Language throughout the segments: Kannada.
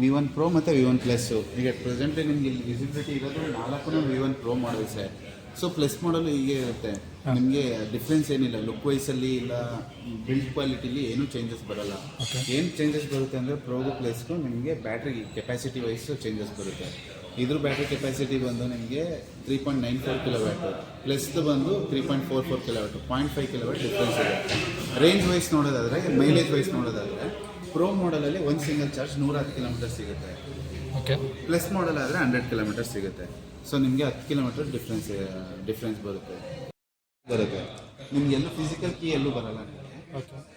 ವಿ ಒನ್ ಪ್ರೋ ಮತ್ತು ವಿ ಒನ್ ಪ್ಲಸ್ಸು ಈಗ ಪ್ರೆಸೆಂಟ್ಲಿ ನಿಮಗೆ ಇಲ್ಲಿ ವಿಸಿಬಿಲಿಟಿ ಇರೋದು ನಾಲ್ಕು V one pro sir so. Plus model ಹೀಗೆ ಇರುತ್ತೆ. ನಿಮಗೆ ಡಿಫ್ರೆನ್ಸ್ ಏನಿಲ್ಲ. ಲುಕ್ ವೈಸಲ್ಲಿ ಇಲ್ಲ ಬಿಲ್ಡ್ ಕ್ವಾಲಿಟಿಲಿ ಏನೂ ಚೇಂಜಸ್ ಬರಲ್ಲ. ಏನು ಚೇಂಜಸ್ ಬರುತ್ತೆ ಅಂದರೆ ಪ್ರೋಗು ಪ್ಲಸ್ಗೂ ನಿಮಗೆ ಬ್ಯಾಟ್ರಿ ಕೆಪಾಸಿಟಿ ವೈಸು ಚೇಂಜಸ್ ಬರುತ್ತೆ. ಇದ್ರ ಬ್ಯಾಟ್ರಿ ಕೆಪಾಸಿಟಿ ಬಂದು ನಿಮಗೆ three point nine four kilo watt ಪ್ಲಸ್ದು ಬಂದು three point four four kilo watt point five kilo watt difference ಇದೆ ರೇಂಜ್ ವೈಸ್ ನೋಡೋದಾದರೆ ಮೈಲೇಜ್ ವೈಸ್ ನೋಡೋದಾದರೆ ಪ್ರೋ ಮಾಡಲಲ್ಲಿ ಒಂದು ಸಿಂಗಲ್ ಚಾರ್ಜ್ ನೂರ ಹತ್ತು ಕಿಲೋಮೀಟರ್ ಸಿಗುತ್ತೆ. ಓಕೆ ಪ್ಲಸ್ ಮಾಡಲ್ ಆದರೆ ಹಂಡ್ರೆಡ್ ಕಿಲೋಮೀಟರ್ ಸಿಗುತ್ತೆ. ಸೊ ನಿಮಗೆ ಹತ್ತು ಕಿಲೋಮೀಟರ್ ಡಿಫ್ರೆನ್ಸ್ ಡಿಫ್ರೆನ್ಸ್ ಬರುತ್ತೆ. ಬರುತ್ತೆ. ನಿಮ್ಗೆ ಎಲ್ಲೂ ಫಿಸಿಕಲ್ ಕೀ ಎಲ್ಲೂ ಬರಲ್ಲ.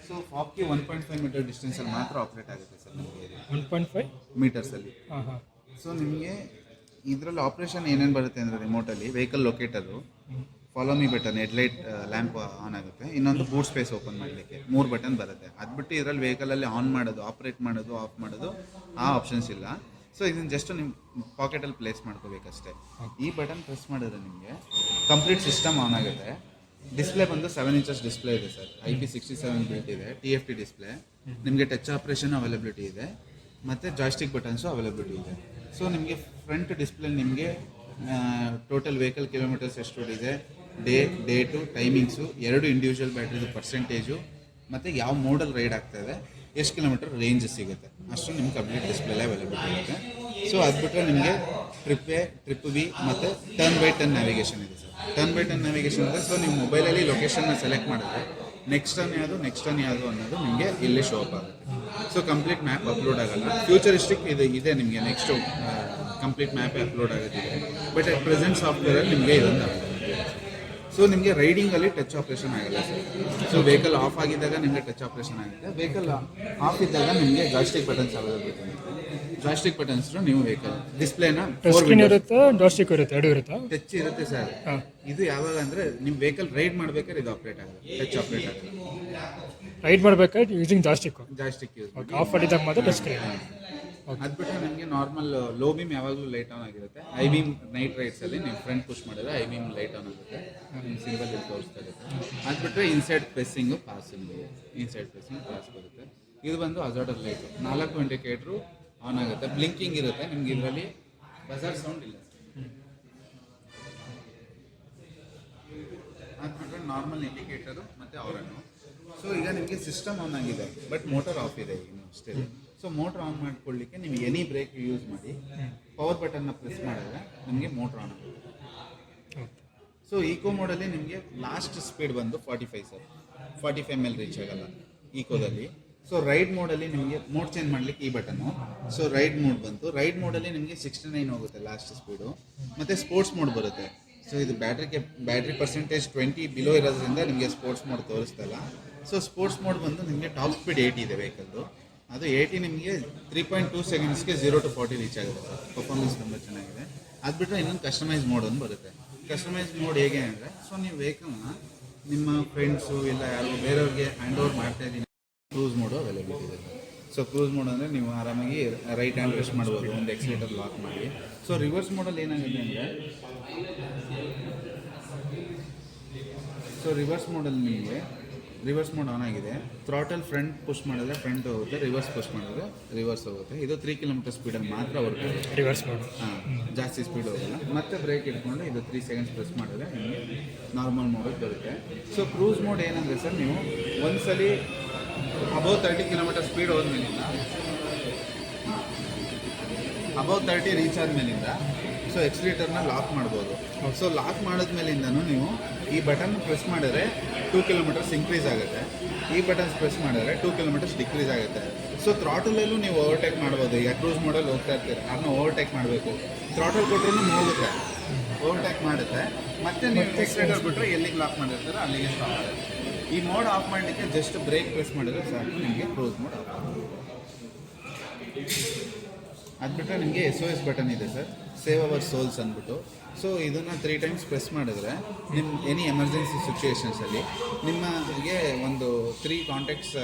So fob key one point five metre ಡಿಸ್ಟೆನ್ಸಲ್ಲಿ ಮಾತ್ರ ಆಪ್ರೇಟ್ ಆಗುತ್ತೆ ಸರ್ ನಿಮಗೆ ಒನ್ ಪಾಯಿಂಟ್ ಫೈವ್ ಮೀಟರ್ಸಲ್ಲಿ ಸೊ ನಿಮಗೆ ಇದರಲ್ಲಿ ಆಪ್ರೇಷನ್ ಏನೇನು ಬರುತ್ತೆ ಅಂದರೆ ರಿಮೋಟಲ್ಲಿ vehicle locator me button headlight lamp on ಆಗುತ್ತೆ. ಇನ್ನೊಂದು ಬೂಟ್ ಸ್ಪೇಸ್ ಓಪನ್ ಮಾಡಲಿಕ್ಕೆ. ಮೂರು ಬಟನ್ ಬರುತ್ತೆ. ಅದು ಬಿಟ್ಟು ಇದರಲ್ಲಿ ವೆಹಿಕಲಲ್ಲಿ ಆನ್ ಮಾಡೋದು ಆಪ್ರೇಟ್ ಮಾಡೋದು ಆಫ್ ಮಾಡೋದು ಆ ಆಪ್ಷನ್ಸ್ ಇಲ್ಲ. ಸೊ ಇದನ್ನ ಜಸ್ಟ್ ನಿಮ್ಮ ಪಾಕೆಟಲ್ಲಿ ಪ್ಲೇಸ್ ಮಾಡ್ಕೋಬೇಕಷ್ಟೇ. ಈ ಬಟನ್ ಪ್ರೆಸ್ ಮಾಡಿದ್ರೆ ನಿಮಗೆ ಕಂಪ್ಲೀಟ್ ಸಿಸ್ಟಮ್ ಆನ್ ಆಗುತ್ತೆ. ಡಿಸ್ಪ್ಲೇ ಬಂದು ಸೆವೆನ್ ಇಂಚಸ್ ಡಿಸ್ಪ್ಲೇ ಇದೆ sir. I P sixty seven built ಇದೆ ಟಿ ಎಫ್ ಟಿ ಡಿಸ್ಪ್ಲೇ ನಿಮಗೆ ಟಚ್ ಆಪ್ರೇಷನ್ ಅವೈಲಬಿಲಿಟಿ ಇದೆ. ಮತ್ತು ಜಾಯ್ಸ್ಟಿಕ್ ಬಟನ್ಸು ಅವೈಲಬಿಲಿಟಿ ಇದೆ. ಸೊ ನಿಮಗೆ ಫ್ರಂಟ್ ಡಿಸ್ಪ್ಲೇ ನಿಮಗೆ ಟೋಟಲ್ ವೆಹಿಕಲ್ ಕಿಲೋಮೀಟರ್ಸ್ ಎಷ್ಟು ಓಡಿದೆ ಡೇ, ಡೇಟು, ಟೈಮಿಂಗ್ಸು, ಎರಡು ಇಂಡಿವಿಜುವಲ್ ಬ್ಯಾಟ್ರಿದು ಪರ್ಸೆಂಟೇಜು ಮತ್ತು ಯಾವ ಮೋಡಲ್ ರೈಡ್ ಇದೆ, ಎಷ್ಟು ಕಿಲೋಮೀಟರ್ ರೇಂಜ್ ಸಿಗುತ್ತೆ. ಅಷ್ಟು ನಿಮ್ಗೆ ಕಂಪ್ಲೀಟ್ ಡಿಸ್ಪ್ಲೇ ಅವೈಲೇಬಲ್ ಇರುತ್ತೆ. ಸೊ ಅದು ಬಿಟ್ಟರೆ ನಿಮಗೆ ಟ್ರಿಪ್ ಎ ಟ್ರಿಪ್ ಬಿ ಮತ್ತು ಟರ್ನ್ ಬೈ ಟರ್ನ್ ನ್ಯಾವಿಗೇಷನ್ ಇದೆ sir. Turn by turn navigation ಇದೆ. ಸೊ ನೀವು ಮೊಬೈಲಲ್ಲಿ ಲೊಕೇಶನ್ನ ಸೆಲೆಕ್ಟ್ ಮಾಡಿದ್ರೆ ನೆಕ್ಸ್ಟ್ ಟರ್ನ್ ಯಾವುದು ನೆಕ್ಸ್ಟ್ ಟರ್ನ್ ಯಾವುದು ಅನ್ನೋದು ನಿಮಗೆ ಇಲ್ಲೇ ಶೋ ಅಪ್ ಆಗುತ್ತೆ. ಸೊ ಕಂಪ್ಲೀಟ್ ಮ್ಯಾಪ್ ಅಪ್ಲೋಡ್ ಆಗಲ್ಲ. ಫ್ಯೂಚರಿಸ್ಟಿಕ್ ಇದು ಇದೆ ನಿಮಗೆ ನೆಕ್ಸ್ಟು ಕಂಪ್ಲೀಟ್ ಮ್ಯಾಪೇ ಅಪ್ಲೋಡ್ ಆಗೋದಿದೆ ಬಟ್ ಅಟ್ ಪ್ರೆಸೆಂಟ್ ಸಾಫ್ಟ್ವೇರಲ್ಲಿ ನಿಮಗೆ ಇದೊಂದು ಸೊ ನಿಮಗೆ ರೈಡಿಂಗಲ್ಲಿ ಟಚ್ ಆಪ್ರೇಷನ್ ಆಗಲ್ಲ ಸರ್ ಸೊ ವೆಹಿಕಲ್ ಆಫ್ ಆಗಿದ್ದಾಗ ನಿಮಗೆ ಟಚ್ ಆಪ್ರೇಷನ್ ಆಗುತ್ತೆ. ವೆಹಿಕಲ್ ಆಫ್ ಇದ್ದಾಗ ನಿಮಗೆ joystick buttons availability joystick buttons ನೀವು ವೆಹಿಕಲ್ ಡಿಸ್ಪ್ಲೇನ ಇರುತ್ತೆ? ಜಾಸ್ಟಿಕ್ ಇರುತ್ತೆ? ಎರಡು ಇರುತ್ತೆ? ಟಚ್ ಇರುತ್ತೆ ಸರ್ ಇದು ಯಾವಾಗ ಅಂದರೆ ನಿಮ್ಮ ವೆಹಿಕಲ್ ರೈಡ್ ಮಾಡ್ಬೇಕಾದ್ರೆ ಇದು ಆಪರೇಟ್ ಆಗಲ್ಲ ಟಚ್ ಆಪರೇಟ್ ಆಗಲ್ಲ ರೈಡ್ ಮಾಡ್ಬೇಕಾದ್ರೆ using joystick joystick use off ಮಾಡಿದಾಗ ಮಾತ್ರ ಟಚ್ ಸ್ಕ್ರೀನ್ ಅದು ಬಿಟ್ಟರೆ ನಿಮಗೆ ನಾರ್ಮಲ್ ಲೋ ಬೀಮ್ ಯಾವಾಗಲೂ ಲೈಟ್ ಆನ್ ಆಗಿರುತ್ತೆ. ಐ ಬೀಮ್ ನೈಟ್ ರೈಡ್ಸಲ್ಲಿ ನೀವು ಫ್ರಂಟ್ ಪುಷ್ ಮಾಡಿದ್ರೆ ಐ ಬೀಮ್ ಲೈಟ್ ಆನ್ ಆಗುತ್ತೆ. ನಿಮ್ಮ ಸಿಂಗಲ್ ಇಲ್ಲಿ ತೋರಿಸ್ತಾ ಇರುತ್ತೆ. ಅದು ಬಿಟ್ಟರೆ inside pressing passing inside pressing pass ಬರುತ್ತೆ. ಇದು ಬಂದು ಅಜಾರ್ಡರ್ ಲೈಟ್ ನಾಲ್ಕು ಇಂಡಿಕೇಟ್ರು ಆನ್ ಆಗುತ್ತೆ. ಬ್ಲಿಂಕಿಂಗ್ ಇರುತ್ತೆ ನಿಮ್ಗೆ ಇದರಲ್ಲಿ. ಬಜಾರ್ ಸೌಂಡ್ ಇಲ್ಲ. ಅದ್ಬಿಟ್ರೆ ನಾರ್ಮಲ್ ಇಂಡಿಕೇಟರು ಮತ್ತು ಅವರನ್ನು ಸೊ ಈಗ ನಿಮಗೆ ಸಿಸ್ಟಮ್ ಆನ್ ಆಗಿದೆ ಬಟ್ ಮೋಟರ್ ಆಫ್ ಇದೆ ಈಗ ಅಷ್ಟೇ ಸೊ ಮೋಟರ್ ಆನ್ ಮಾಡ್ಕೊಳ್ಳಿಕ್ಕೆ ನೀವು ಎನಿ ಬ್ರೇಕ್ ಯೂಸ್ ಮಾಡಿ ಪವರ್ ಬಟನ್ನ ಪ್ರೆಸ್ ಮಾಡಿದ್ರೆ ನಿಮಗೆ ಮೋಟರ್ ಆನ್ ಆಗುತ್ತೆ. ಸೊ ಈಕೋ ಮೋಡಲ್ಲಿ ನಿಮಗೆ ಲಾಸ್ಟ್ ಸ್ಪೀಡ್ ಬಂದು forty five sir forty five ಮೇಲೆ ರೀಚ್ ಆಗಲ್ಲ ಈಕೋದಲ್ಲಿ ಸೊ ರೈಡ್ ಮೋಡಲ್ಲಿ ನಿಮಗೆ ಮೋಡ್ ಚೇಂಜ್ ಮಾಡ್ಲಿಕ್ಕೆ ಈ ಬಟನ್ನು ಸೊ ರೈಡ್ ಮೋಡ್ ಬಂತು. ರೈಡ್ ಮೋಡಲ್ಲಿ ನಿಮಗೆ ಸಿಕ್ಸ್ಟಿ ನೈನ್ ಹೋಗುತ್ತೆ ಲಾಸ್ಟ್ ಸ್ಪೀಡು ಮತ್ತು ಸ್ಪೋರ್ಟ್ಸ್ ಮೋಡ್ ಬರುತ್ತೆ. ಸೊ ಇದು ಬ್ಯಾಟ್ರಿಗೆ ಬ್ಯಾಟ್ರಿ ಪರ್ಸೆಂಟೇಜ್ ಟ್ವೆಂಟಿ ಬಿಲೋ ಇರೋದ್ರಿಂದ ನಿಮಗೆ ಸ್ಪೋರ್ಟ್ಸ್ ಮೋಡ್ ತೋರಿಸ್ತಲ್ಲ ಸೊ ಸ್ಪೋರ್ಟ್ಸ್ ಮೋಡ್ ಬಂದು ನಿಮಗೆ ಟಾಪ್ ಸ್ಪೀಡ್ ಏಯ್ಟಿ ಇದೆ ವೆಹಿಕಲ್ದು ಅದು ಏಯ್ಟಿ ನಿಮಗೆ ತ್ರೀ ಪಾಯಿಂಟ್ ಟೂ ಸೆಕೆಂಡ್ಸ್ಗೆ ಜೀರೋ ಟು ಫಾರ್ಟಿ ರೀಚ್ ಆಗುತ್ತೆ ಪರ್ಫಾರ್ಮೆನ್ಸ್ ತುಂಬ ಚೆನ್ನಾಗಿದೆ. ಅದು ಬಿಟ್ಟರೆ ಇನ್ನೊಂದು ಕಸ್ಟಮೈಸ್ ಮೋಡ್ ಒಂದು ಬರುತ್ತೆ. ಕಸ್ಟಮೈಸ್ ಮೋಡ್ ಹೇಗೆ ಅಂದರೆ ಸೊ ನೀವು ವೆಹಿಕಲ್ನ ನಿಮ್ಮ ಫ್ರೆಂಡ್ಸು ಇಲ್ಲ ಯಾರು, ಬೇರೆಯವ್ರಿಗೆ ಹ್ಯಾಂಡ್ ಓವರ್ ಮಾಡ್ತಾ ಇದ್ದೀನಿ. ಕ್ರೂಸ್ ಮೋಡು ಅವೈಲೇಬಿಲಿಟಿ ಇದೆ ಸೊ ಕ್ರೂಸ್ ಮೋಡ್ ಅಂದರೆ ನೀವು ಆರಾಮಾಗಿ ರೈಟ್ ಹ್ಯಾಂಡ್ ರೆಸ್ಟ್ ಮಾಡ್ಬೋದು, ಒಂದು ಎಕ್ಸಿಲೇಟರ್ ಲಾಕ್ ಮಾಡಿ. ಸೊ ರಿವರ್ಸ್ ಮೋಡಲ್ಲಿ ಏನಾಗಿದೆ ಅಂದರೆ ಸೊ ರಿವರ್ಸ್ ಮೋಡಲ್ಲಿ ನಿಮಗೆ ರಿವರ್ಸ್ ಮೋಡ್ ಆನ್ ಆಗಿದೆ. ಥ್ರಾಟಲ್ ಫ್ರಂಟ್ ಪುಷ್ ಮಾಡಿದ್ರೆ ಫ್ರಂಟ್ ಹೋಗುತ್ತೆ ರಿವರ್ಸ್ ಪುಷ್ ಮಾಡಿದ್ರೆ ರಿವರ್ಸ್ ಹೋಗುತ್ತೆ. ಇದು ತ್ರೀ ಕಿಲೋಮೀಟರ್ ಸ್ಪೀಡಲ್ಲಿ ಮಾತ್ರ ವರ್ಕ್ ಆಗುತ್ತೆ. ರಿವರ್ಸ್ ಮೋಡ್ ಹಾಂ ಜಾಸ್ತಿ ಸ್ಪೀಡ್ ಹೋಗಲ್ಲ. ಮತ್ತೆ ಬ್ರೇಕ್ ಇಟ್ಕೊಂಡು ಇದು ತ್ರೀ ಸೆಕೆಂಡ್ಸ್ ಪ್ರೆಸ್ ಮಾಡಿದ್ರೆ ನಿಮಗೆ ನಾರ್ಮಲ್ ಮೋಡಲ್ಲಿ ಬರುತ್ತೆ. ಸೊ ಕ್ರೂಸ್ ಮೋಡ್ ಏನಂದರೆ ಸರ್ ನೀವು ಒಂದ್ಸಲಿ ಅಬೌವ್ ತರ್ಟಿ ಕಿಲೋಮೀಟರ್ ಸ್ಪೀಡ್ ಹೋದ್ಮೇಲಿಂದ ಅಬೌವ್ ತರ್ಟಿ ರೀಚ್ ಆದಮೇಲಿಂದ ಸೊ ಎಕ್ಸ್ಲೇಟರ್ನ ಲಾಕ್ ಮಾಡ್ಬೋದು. ಸೊ ಲಾಕ್ ಮಾಡಿದ್ಮೇಲಿಂದನೂ ನೀವು ಈ ಬಟನ್ ಪ್ರೆಸ್ ಮಾಡಿದ್ರೆ ಟೂ ಕಿಲೋಮೀಟರ್ಸ್ ಇನ್ಕ್ರೀಸ್ ಆಗುತ್ತೆ. ಈ ಬಟನ್ಸ್ ಪ್ರೆಸ್ ಮಾಡಿದ್ರೆ ಟೂ ಕಿಲೋಮೀಟರ್ಸ್ ಡಿಕ್ರೀಸ್ ಆಗುತ್ತೆ. ಸೊ ಥ್ರಾಟಲಲ್ಲೂ ನೀವು ಓವರ್ಟೇಕ್ ಮಾಡ್ಬೋದು. ಈಗ ಕ್ರೂಸ್ ಮಾಡಲ್ ಹೋಗ್ತಾ ಇರ್ತೀರ. ಅದನ್ನ ಓವರ್ಟೇಕ್ ಮಾಡಬೇಕು. ಥ್ರಾಟಲ್ ಕೊಟ್ಟರು ಹೋಗುತ್ತೆ. ಓವರ್ಟೇಕ್ ಮಾಡುತ್ತೆ. ಮತ್ತೆ ನೀವು ಎಕ್ಸ್ಲೇಟರ್ ಬಿಟ್ಟರೆ ಎಲ್ಲಿಗೆ ಲಾಕ್ ಮಾಡಿರ್ತಾರೆ ಅಲ್ಲಿಗೆ ಸ್ಟಾಪ್ ಆಗುತ್ತೆ. ಈ ಮೋಡ್ ಆಫ್ ಮಾಡಲಿಕ್ಕೆ ಜಸ್ಟ್ ಬ್ರೇಕ್ ಪ್ರೆಸ್ ಮಾಡಿದ್ರೆ ಸಾಕು ನಿಮಗೆ ಕ್ರೂಸ್ ಮೋಡ್ ಆಫ್ ಅದು ಬಿಟ್ಟರೆ ನಿಮಗೆ ಎಸ್ ಒ ಎಸ್ ಬಟನ್ ಇದೆ ಸರ್. ಸೇವ್ ಅವರ್ ಸೋಲ್ಸ್ ಅಂದ್ಬಿಟ್ಟು. ಸೊ ಇದನ್ನು ತ್ರೀ ಟೈಮ್ಸ್ ಪ್ರೆಸ್ ಮಾಡಿದ್ರೆ ನಿಮ್ಮ ಎನಿ ಎಮರ್ಜೆನ್ಸಿ ಸಿಚುವೇಶನ್ಸಲ್ಲಿ ನಿಮಗೆ ಒಂದು ತ್ರೀ ಕಾಂಟ್ಯಾಕ್ಟ್ಸ್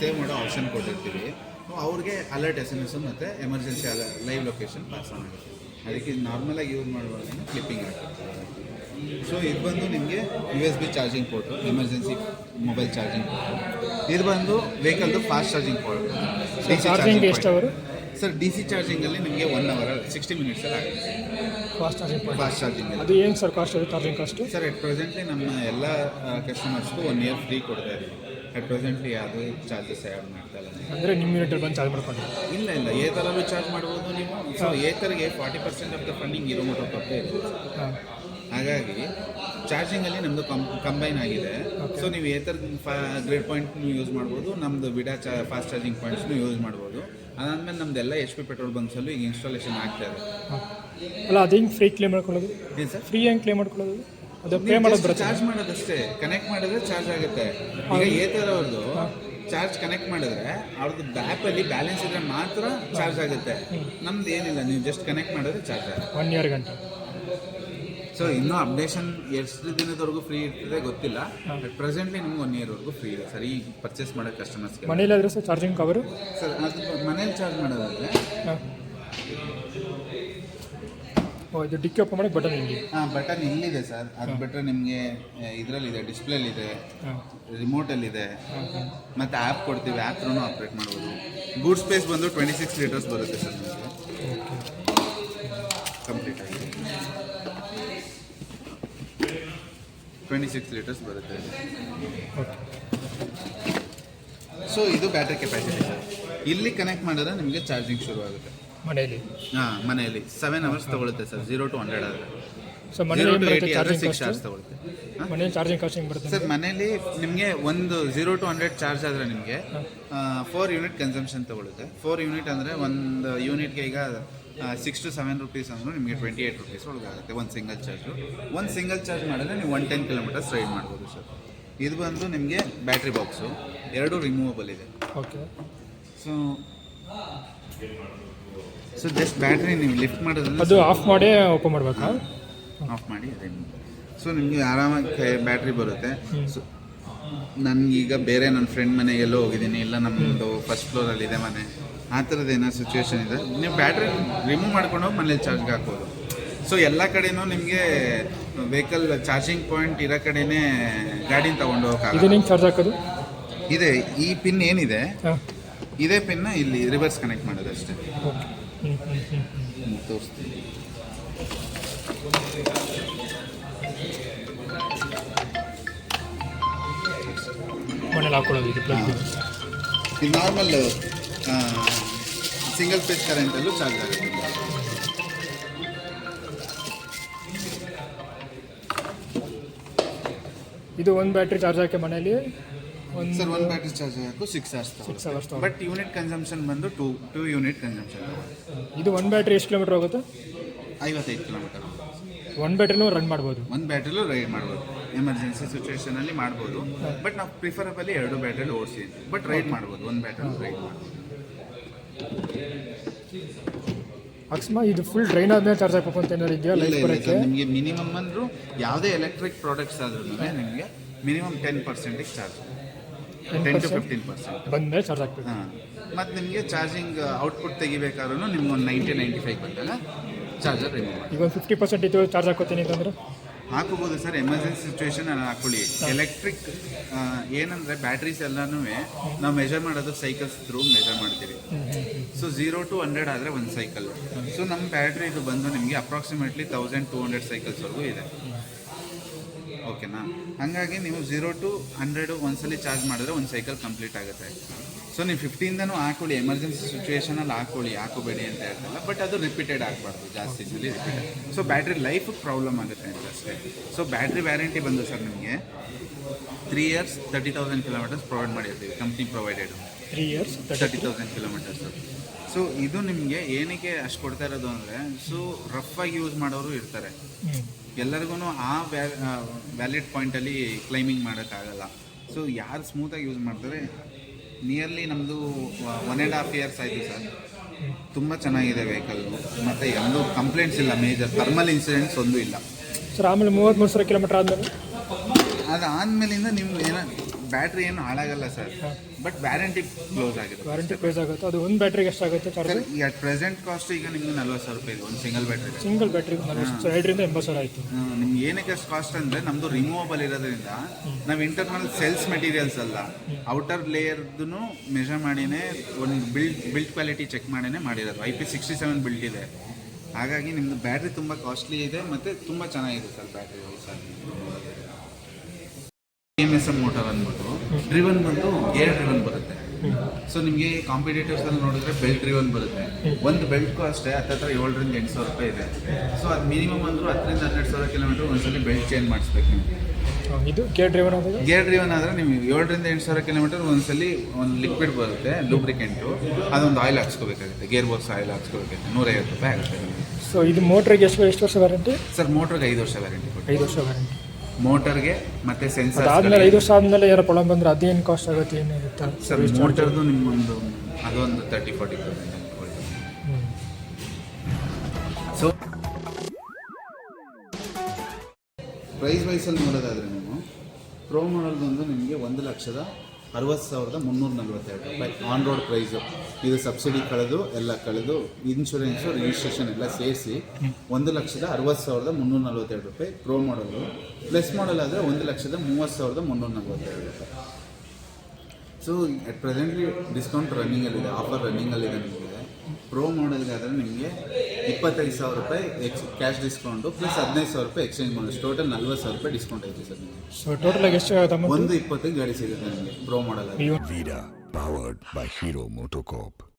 ಸೇವ್ ಮಾಡೋ ಆಪ್ಷನ್ ಕೊಟ್ಟಿರ್ತೀವಿ. ಸೊ ಅವ್ರಿಗೆ ಅಲರ್ಟ್ ಎಸ್ ಎಂ ಎಸ್ ಮತ್ತು ಎಮರ್ಜೆನ್ಸಿ ಅಲ ಲೈವ್ ಲೊಕೇಶನ್ ಪಾಸ್ ಆಗುತ್ತೆ. ಅದಕ್ಕೆ ಇದು ನಾರ್ಮಲಾಗಿ ಯೂಸ್ ಮಾಡುವಾಗ ಕ್ಲಿಪ್ಪಿಂಗ್ ಆಗ್ತದೆ ಸೊ ಇದು ಬಂದು ನಿಮಗೆ U S B charging port emergency mobile charging port ಇದು ಬಂದು ವೆಹಿಕಲ್ದು ಫಾಸ್ಟ್ ಚಾರ್ಜಿಂಗ್ ಪೋರ್ಟ್ ಚಾರ್ಜಿಂಗ್ ಎಷ್ಟು ಅವರು? ಸರ್ ಡಿ ಸಿ ಚಾರ್ಜಿಂಗಲ್ಲಿ ನಿಮಗೆ ಒನ್ ಅವರ್ ಸಿಕ್ಸ್ಟಿ ಮಿನಿಟ್ಸಲ್ಲಿ ಆಗುತ್ತೆ. ಫಾಸ್ಟ್ ಚಾರ್ಜಿಂಗ್ ಫಾಸ್ಟ್ ಚಾರ್ಜಿಂಗ್ ಅದು ಏನು ಸರ್ ಕಾಸ್ಟ್ ಅದು charging cost sir at presently ನಮ್ಮ ಎಲ್ಲ ಕಸ್ಟಮರ್ಸ್ಗೂ ಒನ್ ಇಯರ್ ಫ್ರೀ ಕೊಡ್ತಾ ಇದ್ದೀವಿ. ಎಟ್ ಪ್ರೆಸೆಂಟ್ಲಿ ಯಾವುದೇ ಚಾರ್ಜಸ್ ಆ್ಯಡ್ ಮಾಡ್ತಾ ಇಲ್ಲ. ಅಂದರೆ ನಿಮ್ಮ ಯೂನಿಟಲ್ಲಿ ಬಂದು ಚಾರ್ಜ್ ಮಾಡ್ಕೊಂಡು ಇಲ್ಲ ಇಲ್ಲ. ಏ ಥರಲ್ಲೂ ಚಾರ್ಜ್ ಮಾಡ್ಬೋದು ನೀವು. So ಏಕರಿಗೆ forty percent of the funding ಇರೋ ಮಟ್ಟ ಕೊಟ್ಟೇ ಇದೆ. ಹಾಗಾಗಿ ಚಾರ್ಜಿಂಗಲ್ಲಿ ನಮ್ಮದು ಕಂ ಕಂಬೈನ್ ಆಗಿದೆ. ಸೊ ನೀವು ಏತರ ಗ್ರೇಡ್ ಪಾಯಿಂಟ್ನು ಯೂಸ್ ಮಾಡ್ಬೋದು ನಮ್ಮದು ವಿಡಾ ಚಾ ಫಾಸ್ಟ್ ಚಾರ್ಜಿಂಗ್ ಪಾಯಿಂಟ್ಸ್ನು ಯೂಸ್ ಮಾಡ್ಬೋದು. ಅದಾದಮೇಲೆ ನಮ್ಮದೆಲ್ಲ ಎಚ್ ಪಿ ಪೆಟ್ರೋಲ್ ಬಂಕ್ಸಲ್ಲೂ ಈಗ ಇನ್ಸ್ಟಾಲೇಷನ್ ಆಗ್ತಾ ಇದೆ. ಅಲ್ಲ ಅದು ಹೆಂಗೆ ಫ್ರೀ ಕ್ಲೇಮ್ ಮಾಡ್ಕೊಳ್ಳೋದು? ಏನು ಸರ್? ಫ್ರೀ ಹೆಂಗೆ ಕ್ಲೇಮ್ ಮಾಡ್ಕೊಳ್ಳೋದು? ಅದು ಪೇ ಮಾಡೋದು ಬರುತ್ತೆ ಚಾರ್ಜ್ ಮಾಡೋದಷ್ಟೇ ಕನೆಕ್ಟ್ ಮಾಡಿದ್ರೆ ಚಾರ್ಜ್ ಆಗುತ್ತೆ. ಈಗ ಏತರ ಅವ್ರದ್ದು ಚಾರ್ಜ್ ಕನೆಕ್ಟ್ ಮಾಡಿದ್ರೆ ಅವ್ರದ್ದು ಬ್ಯಾಪಲ್ಲಿ ಬ್ಯಾಲೆನ್ಸ್ ಇದ್ರೆ ಮಾತ್ರ ಚಾರ್ಜ್ ಆಗುತ್ತೆ. ನಮ್ದು ಏನಿಲ್ಲ ನೀವು ಜಸ್ಟ್ ಕನೆಕ್ಟ್ ಮಾಡಿದ್ರೆ ಚಾರ್ಜ್ ಆಗುತ್ತೆ. ಒನ್ ಇಯರ್ ಗಂಟೆ. ಸೊ ಇನ್ನೂ ಅಪ್ಡೇಷನ್ ಎಷ್ಟು ದಿನದವರೆಗೂ ಫ್ರೀ ಇರ್ತದೆ ಗೊತ್ತಿಲ್ಲ. ಬಟ್ ಪ್ರೆಸೆಂಟ್ಲಿ ನಿಮ್ಗೆ ಒನ್ ಇಯರ್ವರೆಗೂ ಫ್ರೀ ಇದೆ. ಸರ್ ಈಗ ಪರ್ಚೇಸ್ ಮಾಡೋ ಕಸ್ಟಮರ್ಸ್ಗೆ ಮನೇಲಾದರೆ ಸರ್ ಚಾರ್ಜಿಂಗ್ ಕವರು ಸರ್ ಅದು ಮನೇಲಿ ಚಾರ್ಜ್ ಮಾಡೋದಾದ್ರೆ? ಓ ಇದು ಡಿಕ್ಕಿ ಓಪನ್ ಮಾಡಿ ಬಟನ್ ಇಲ್ಲಿ. ಹಾಂ ಬಟನ್ ಇಲ್ಲಿದೆ ಸರ್. ಅದು ಬಿಟ್ಟರೆ ನಿಮಗೆ ಇದರಲ್ಲಿದೆ ಡಿಸ್ಪ್ಲೇಲಿದೆ ಇದೆ ರಿಮೋಟಲ್ಲಿದೆ ಮತ್ತು ಆ್ಯಪ್ ಕೊಡ್ತೀವಿ ಆ್ಯಪ್ ಥ್ರೂ ಆಪ್ರೇಟ್ ಮಾಡ್ಬೋದು. ಗೂಡ್ ಸ್ಪೇಸ್ ಬಂದು ಟ್ವೆಂಟಿ ಸಿಕ್ಸ್ ಲೀಟರ್ಸ್ ಬರುತ್ತೆ ಸರ್ ನಿಮಗೆ ಓಕೆ ಕಂಪ್ಲೀಟ್ ಆಗಿ ಟ್ವೆಂಟಿ ಸಿಕ್ಸ್ ಲೀಟರ್ಸ್ ಬರುತ್ತೆ ಸೊ ಇದು ಬ್ಯಾಟ್ರಿ ಕೆಪಾಸಿಟಿ ಸರ್ ಇಲ್ಲಿ ಕನೆಕ್ಟ್ ಮಾಡಿದ್ರೆ ನಿಮಗೆ ಚಾರ್ಜಿಂಗ್ ಶುರು ಆಗುತ್ತೆ. ಮನೆಯಲ್ಲಿ? ಹಾಂ ಮನೆಯಲ್ಲಿ. ಸೆವೆನ್ ಅವರ್ಸ್ ತಗೊಳುತ್ತೆ ಸರ್. ಜೀರೋ ಟು ಹಂಡ್ರೆಡ್ ಆದರೆ ಸೊ ಮನೇಲಿ ಜೀರೋ ಏನು ಟು ಬರುತ್ತೆ ಏಯ್ಟಿ ಆದರೆ ಚಾರ್ಜಿಂಗ್ ಸಿಕ್ಸ್ ಕಾಸ್ಟ್ ಅವರ್ಸ್ ತಗೊಳುತ್ತೆ. ಹಾಂ? ಮನೇಲಿ ಚಾರ್ಜಿಂಗ್ ಕಾಸ್ಟ್ ಹೆಂಗೆ ಬರುತ್ತೆ ಸರ್ ಮನೇಲಿ ನಿಮಗೆ ಒಂದು ಜೀರೋ ಟು ಹಂಡ್ರೆಡ್ ಚಾರ್ಜ್ ಆದರೆ ನಿಮಗೆ ಫೋರ್ ಯೂನಿಟ್ ಕನ್ಸಂಪ್ಷನ್ ತಗೊಳುತ್ತೆ. ಫೋರ್ ಯೂನಿಟ್ ಅಂದರೆ ಒಂದು ಯೂನಿಟ್ಗೆ ಈಗ ಸಿಕ್ಸ್ ಟು ಸೆವೆನ್ ರುಪೀಸ್ ಅಂದರೂ ನಿಮಗೆ ಟ್ವೆಂಟಿ ಏಯ್ಟ್ ರುಪೀಸ್ ಒಳಗಾಗುತ್ತೆ ಒಂದು ಸಿಂಗಲ್ ಚಾರ್ಜು ಒಂದು ಸಿಂಗಲ್ ಚಾರ್ಜ್ ಮಾಡಿದ್ರೆ ನೀವು ಒನ್ ಟೆನ್ ಕಿಲೋಮೀಟರ್ಸ್ ರೈಡ್ ಮಾಡ್ಬೋದು ಸರ್ ಇದು ಬಂದು ನಿಮಗೆ ಬ್ಯಾಟ್ರಿ ಬಾಕ್ಸು ಎರಡು ರಿಮೂವಬಲ್ ಇದೆ. Okay so so just battery ನೀವು ಲಿಫ್ಟ್ ಮಾಡಿದ್ರೆ ಅದು ಆಫ್ ಮಾಡಿ ಓಪನ್ ಮಾಡಬೇಕಾ? ಆಫ್ ಮಾಡಿ ಸೊ ನಿಮಗೆ. ಆರಾಮಾಗಿ ಬ್ಯಾಟ್ರಿ ಬರುತ್ತೆ. ಸೊ ನನಗೀಗ ಬೇರೆ ನನ್ನ ಫ್ರೆಂಡ್ ಮನೆಗೆಲ್ಲೋ ಹೋಗಿದ್ದೀನಿ. ಇಲ್ಲ ನಮ್ಮದು ಫಸ್ಟ್ ಫ್ಲೋರಲ್ಲಿದೆ ಮನೆ. ಆ ಥರದ್ದು ಏನೋ ಸಿಚುವೇಶನ್ ಇದೆ. ನೀವು ಬ್ಯಾಟ್ರಿ ರಿಮೂವ್ ಮಾಡ್ಕೊಂಡು ಹೋಗಿ ಮನೇಲಿ ಚಾರ್ಜ್ಗೆ ಹಾಕ್ಬೋದು. ಸೊ ಎಲ್ಲ ಕಡೆನೂ ನಿಮಗೆ ವೆಹಿಕಲ್ ಚಾರ್ಜಿಂಗ್ ಪಾಯಿಂಟ್ ಇರೋ ಕಡೆನೇ ಗಾಡಿನ ತೊಗೊಂಡು ಇದನ್ನ ಚಾರ್ಜ್ ಹಾಕೋದು? ಇದೆ. ಈ ಪಿನ್ ಏನಿದೆ ಇದೇ ಪಿನ್ನ ಇಲ್ಲಿ ರಿವರ್ಸ್ ಕನೆಕ್ಟ್ ಹ್ಞೂ ಹ್ಞೂ ತೋರಿಸ್ತೀನಿ. ಮನೇಲಿ ಹಾಕೊಳ್ಳೋದು ಇದು ನಾರ್ಮಲ್ ಸಿಂಗಲ್ ಫೇಸ್ ಕರೆಂಟಲ್ಲೂ ಚಾರ್ಜ್ ಆಗುತ್ತೆ. ಇದು ಒಂದು ಬ್ಯಾಟ್ರಿ ಚಾರ್ಜ್ ಹಾಕಿ ಮನೆಯಲ್ಲಿ? ಒಂದು ಸರ್ ಒಂದು ಬ್ಯಾಟ್ರಿ ಚಾರ್ಜ್ ಹಾಕು six hours six hours but unit consumption ಬಂದು ಟೂ ಟೂ ಯೂನಿಟ್ ಕನ್ಸಂಪ್ಷನ್ ಇದು ಒಂದು ಬ್ಯಾಟ್ರಿ ಎಷ್ಟು ಕಿಲೋಮೀಟರ್ ಹೋಗುತ್ತೆ? ಐವತ್ತೈದು ಕಿಲೋಮೀಟರ್ ಒಂದು ಬ್ಯಾಟ್ರಿನೂ ರನ್ ಮಾಡ್ಬೋದು. ಒಂದು ಬ್ಯಾಟ್ರಿಲೂ ರೈಡ್ ಮಾಡ್ಬೋದು. ಎಮರ್ಜೆನ್ಸಿ ಸಿಚುವೇಶನಲ್ಲಿ ಮಾಡ್ಬೋದು. ಬಟ್ ನಾವು ಪ್ರಿಫರಬಲಿ ಎರಡು ಬ್ಯಾಟ್ರಿಲಿ ಓಡಿಸಿ. ಬಟ್ ರೈಡ್ ಮಾಡ್ಬೋದು. ಒಂದು ಬ್ಯಾಟ್ರಿ ರೈಡ್ ಮಾಡ್ಬೋದು. ಅಕಸ್ಮಾತ್ ಇದು ಫುಲ್ ಡ್ರೈನ್ ಆದ್ಮೇಲೆ ಚಾರ್ಜ್ ಹಾಕಬೇಕು ಅಂತ ಏನಾದ್ರು ಇದೆಯಾ ಲೈಫ್ ಬರೋಕ್ಕೆ? ನಿಮಗೆ ಮಿನಿಮಮ್ ಅಂದರೂ ಯಾವುದೇ ಎಲೆಕ್ಟ್ರಿಕ್ ಪ್ರಾಡಕ್ಟ್ಸ್ ಆದರೂ ನಿಮಗೆ minimum ten ಪರ್ಸೆಂಟಿಗೆ charge ten to fifteen percent ಬಂದಮೇಲೆ ಚಾರ್ಜ್ ಹಾಕ್ಬೇಕು. ಹಾಂ. ಮತ್ತು ನಿಮಗೆ ಚಾರ್ಜಿಂಗ್ ಔಟ್ಪುಟ್ ತೆಗಿಬೇಕಾದ್ರೂ ನಿಮ್ಗೆ ಒಂದು ನೈಂಟಿ ನೈಂಟಿ ಫೈವ್ ಬಂದಾಗ ಚಾರ್ಜರ್ ರಿಮೂವ್ ಮಾಡಿ ಈಗ ಒಂದು ಫಿಫ್ಟಿ ಪರ್ಸೆಂಟ್ ಇತ್ತು ಚಾರ್ಜ್ ಹಾಕೋತೀನಿ ಅಂತಂದ್ರೆ? ಹಾಕೋಬೋದು ಸರ್ ಎಮರ್ಜೆನ್ಸಿ ಸಿಚುವೇಶನ್ ಹಾಕೊಳ್ಳಿ. ಎಲೆಕ್ಟ್ರಿಕ್ ಏನಂದರೆ ಬ್ಯಾಟ್ರೀಸ್ ಎಲ್ಲನೂ ನಾವು ಮೆಜರ್ ಮಾಡೋದು ಸೈಕಲ್ಸ್ ಥ್ರೂ ಮೆಜರ್ ಮಾಡ್ತೀವಿ. ಸೊ ಝೀರೋ ಟು ಹಂಡ್ರೆಡ್ ಆದರೆ ಒಂದು ಸೈಕಲ್ ಸೊ ನಮ್ಮ ಬ್ಯಾಟ್ರಿ ಇದು ಬಂದು ನಿಮಗೆ ಅಪ್ರಾಕ್ಸಿಮೇಟ್ಲಿ ತೌಸಂಡ್ ಟೂ ಹಂಡ್ರೆಡ್ ಸೈಕಲ್ಸ್ವರೆಗೂ ಇದೆ. ಓಕೆನಾ ಹಾಗಾಗಿ ನೀವು ಝೀರೋ ಟು ಹಂಡ್ರೆಡು ಒಂದ್ಸಲಿ ಚಾರ್ಜ್ ಮಾಡಿದ್ರೆ ಒಂದು ಸೈಕಲ್ ಕಂಪ್ಲೀಟ್ ಆಗುತ್ತೆ. ಸೊ ನೀವು ಫಿಫ್ಟೀನ್ದನೂ ಹಾಕೊಳ್ಳಿ ಎಮರ್ಜೆನ್ಸಿ ಸಿಚುವೇಶನಲ್ಲಿ ಹಾಕೊಳ್ಳಿ ಹಾಕೋಬೇಡಿ ಅಂತ ಹೇಳ್ತಲ್ಲ ಬಟ್ ಅದು ರಿಪೀಟೆಡ್ ಆಗಬಾರ್ದು ಜಾಸ್ತಿ ಸಲ repeated so battery life problem ಆಗುತ್ತೆ ಅಂತ ಅಷ್ಟೇ. ಸೊ ಬ್ಯಾಟ್ರಿ ವ್ಯಾರಂಟಿ ಬಂದು ಸರ್ ನಿಮಗೆ three years thirty thousand kilometres provide ಮಾಡಿರ್ತೀವಿ company provided three years thirty thousand kilometres so ಇದು ನಿಮಗೆ ಏನಕ್ಕೆ ಅಷ್ಟು ಕೊಡ್ತಾ ಇರೋದು ಅಂದರೆ ಸೊ ರಫ್ ಆಗಿ ಯೂಸ್ ಮಾಡೋರು ಇರ್ತಾರೆ. ಎಲ್ಲರಿಗೂ ಆ ವ್ಯಾಲಿಡ್ ಪಾಯಿಂಟಲ್ಲಿ ಕ್ಲೈಮಿಂಗ್ ಮಾಡೋಕ್ಕಾಗಲ್ಲ. ಸೊ ಯಾರು ಸ್ಮೂತಾಗಿ ಯೂಸ್ ಮಾಡ್ತಾರೆ ನಿಯರ್ಲಿ ನಮ್ಮದು ಒನ್ ಆ್ಯಂಡ್ ಹಾಫ್ ಇಯರ್ಸ್ ಆಯಿತು ಸರ್ ತುಂಬ ಚೆನ್ನಾಗಿದೆ ವೆಹಿಕಲ್ಲು ಮತ್ತು ಯಾವುದೂ ಕಂಪ್ಲೇಂಟ್ಸ್ ಇಲ್ಲ ಮೇಜರ್ ಥರ್ಮಲ್ ಇನ್ಸಿಡೆಂಟ್ಸ್ ಒಂದೂ ಇಲ್ಲ. ಸರ್ ಆಮೇಲೆ ಮೂವತ್ತ್ಮೂರು ಸಾವಿರ ಕಿಲೋಮೀಟರ್ ಆದಮೇಲೆ? ಅದಾದಮೇಲಿಂದ ನಿಮ್ಗೆ ಏನೋ ಬ್ಯಾಟ್ರಿ ಏನು ಹಾಳಾಗಲ್ಲ ಸರ್. ಬಟ್ ವ್ಯಾರಂಟಿ ಕ್ಲೋಸ್ ಆಗುತ್ತೆ ವಾರಂಟಿ ಕ್ಲೋಸ್ ಆಗುತ್ತೆ. ಅದು ಒಂದು ಬ್ಯಾಟ್ರಿಗೆ ಎಷ್ಟಾಗುತ್ತೆ ಚಾರ್ಜ್ ಸರ್ ಈ ಅಟ್ ಪ್ರೆಸೆಂಟ್ ಕಾಸ್ಟ್ ಈಗ ನಿಮ್ಗೆ ನಲ್ವತ್ತು ಸಾವಿರ ರೂಪಾಯಿ ಇದೆ ಒಂದು ಸಿಂಗಲ್ ಬ್ಯಾಟ್ರಿ ಸಿಂಗಲ್ ಬ್ಯಾಟ್ರಿ ನಲ್ವತ್ತು ಎರಡರಿಂದ ಎಂಬತ್ತು ಸಾವಿರ ಆಯಿತು. ನಿಮ್ಗೆ ಏನಕ್ಕೆ ಅಷ್ಟು ಕಾಸ್ಟ್ ಅಂದರೆ ನಮ್ಮದು ರಿಮೂವಬಲ್ ಇರೋದ್ರಿಂದ ನಾವು ಇಂಟರ್ನಲ್ ಸೆಲ್ಸ್ ಮೆಟೀರಿಯಲ್ಸ್ ಅಲ್ಲ ಔಟರ್ ಲೇಯರ್ದು ಮೆಷರ್ ಮಾಡಿನೇ ಒಂದು ಬಿಲ್ಡ್ ಬಿಲ್ಡ್ ಕ್ವಾಲಿಟಿ ಚೆಕ್ ಮಾಡಿನೇ ಮಾಡಿರೋದು. I P sixty seven build ಇದೆ. ಹಾಗಾಗಿ ನಿಮ್ಮದು ಬ್ಯಾಟ್ರಿ ತುಂಬ ಕಾಸ್ಟ್ಲಿ ಇದೆ ಮತ್ತು ತುಂಬ ಚೆನ್ನಾಗಿದೆ sir battery sir M S M motor ಅಂದ್ಬಿಟ್ಟು ಡ್ರಿವನ್ ಬಂದು ಗೇರ್ ಡ್ರಿವನ್ ಬರುತ್ತೆ. ಸೊ ನಿಮಗೆ ಕಾಂಪಿಟೇಟರ್ಸ್ ಅಲ್ಲಿ ನೋಡಿದ್ರೆ ಬೆಲ್ಟ್ ಡ್ರಿವನ್ ಬರುತ್ತೆ. ಒಂದು ಬೆಲ್ಟ್ಗೂ ಅಷ್ಟೇ ಹತ್ತತ್ರ ಏಳರಿಂದ ಎಂಟು ಸಾವಿರ ರೂಪಾಯಿ ಇದೆ. ಸೊ ಅದು ಮಿನಿಮಮ್ ಅಂದರೂ ಹತ್ತರಿಂದ ಹನ್ನೆರಡು ಸಾವಿರ ಕಿಲೋಮೀಟರ್ ಒಂದ್ಸಲಿ ಬೆಲ್ಟ್ ಚೇಂಜ್ ಮಾಡಿಸ್ಬೇಕು ನೀವು. ಇದು ಗೇರ್ ಡ್ರಿವನ್ ಆದ್ರೆ ಗೇರ್ ಡ್ರಿವನ್ ಆದರೆ ನೀವು ಏಳರಿಂದ ಎಂಟು ಸಾವಿರ ಕಿಲೋಮೀಟರ್ ಒಂದ್ಸಲಿ ಒಂದು ಲಿಕ್ವಿಡ್ ಬರುತ್ತೆ ಲೂಬ್ರಿಕೆಂಟು ಅದೊಂದು ಆಯಿಲ್ ಹಾಕ್ಸ್ಕೋಬೇಕಾಗುತ್ತೆ ಗೇರ್ ಬಾಕ್ಸ್ ಆಯಿಲ್ ಹಾಕ್ಸ್ಕೋಬೇಕಾಗುತ್ತೆ. ನೂರೈವತ್ತು ರೂಪಾಯಿ ಆಗುತ್ತೆ ಸೊ ಇದು ಮೋಟ್ರಿಗೆ ಎಷ್ಟು ಎಷ್ಟು ವರ್ಷ ವ್ಯಾರಂಟಿ ಸರ್ ಮೋಟ್ರಿಗೆ ಐದು ವರ್ಷ ವ್ಯಾರಂಟಿ ಐದು ವರ್ಷ ವಾರಂಟಿ ಮೋಟರ್ಗೆ ಮತ್ತೆ ಸೆನ್ಸರ್ ಆದ್ಮೇಲೆ ಐದು ವರ್ಷ ಆದ್ಮೇಲೆ ಏನೋ ಪ್ರಾಬ್ಲಮ್ ಬಂದ್ರೆ ಅದೇನು ಕಾಸ್ಟ್ ಆಗುತ್ತೆ ಏನಿರುತ್ತೆ ಸರ್ ಮೋಟರ್ದು ನಿಮ್ಮೊಂದು ಅದೊಂದು thirty forty thousand. So price ವೈಸಲ್ಲಿ ನೋಡೋದಾದರೆ ನೀವು ಪ್ರೋ ಮಾಡಲ್ದೊಂದು ನಿಮಗೆ ಒಂದು ಲಕ್ಷದ ಅರವತ್ತು ಸಾವಿರದ ಮುನ್ನೂರ ನಲ್ವತ್ತೆರಡು ರೂಪಾಯಿ ಆನ್ ರೋಡ್ ಪ್ರೈಸು ಇದು ಸಬ್ಸಿಡಿ ಕಳೆದು, ಎಲ್ಲ ಕಳೆದು ಇನ್ಶೂರೆನ್ಸು ರಿಜಿಸ್ಟ್ರೇಷನ್ ಎಲ್ಲ ಸೇರಿಸಿ ಒಂದು ಲಕ್ಷದ ಅರವತ್ತು ಸಾವಿರದ ಮುನ್ನೂರ ನಲ್ವತ್ತೆರಡು ರೂಪಾಯಿ ಪ್ರೋ ಮಾಡಲು ಪ್ಲಸ್ ಮಾಡಲ್ ಆದರೆ ಒಂದು ಲಕ್ಷದ ಮೂವತ್ತು ಸಾವಿರದ ಮುನ್ನೂರ ನಲ್ವತ್ತೆರಡು ರೂಪಾಯಿ. ಸೊ ಅಟ್ ಪ್ರೆಸೆಂಟ್ಲಿ ಡಿಸ್ಕೌಂಟ್ ರನ್ನಿಂಗಲ್ಲಿದೆ ಆಫರ್ ರನ್ನಿಂಗಲ್ಲಿದೆ ನಿಮಗೆ. ಪ್ರೋ ಮಾಡಲ್ಗೆ ಆದರೆ ನಿಮಗೆ ಇಪ್ಪತ್ತೈದು ಸಾವಿರ ರೂಪಾಯಿ ಎಕ್ಸ್ ಕ್ಯಾಶ್ ಡಿಸ್ಕೌಂಟು ಪ್ಲಸ್ ಹದಿನೈದು ಸಾವಿರ ರೂಪಾಯಿ ಎಕ್ಸ್ಚೇಂಜ್ ಮಾಡಿ. ಟೋಟಲ್ ನಲ್ವತ್ತು ಸಾವಿರ ರೂಪಾಯಿ ಡಿಸ್ಕೌಂಟ್ ಐತೆ ಸರ್ ನಿಮಗೆ. ಸೊ ಟೋಟಲ್ ಆಗಿ ಎಷ್ಟು ಆಗುತ್ತೆ ಒಂದು ಇಪ್ಪತ್ತೈದು ಗಾಡಿ ಸಿಗುತ್ತೆ ನಿಮಗೆ. Pro model Veer powered by Hero Hero MotoCorp.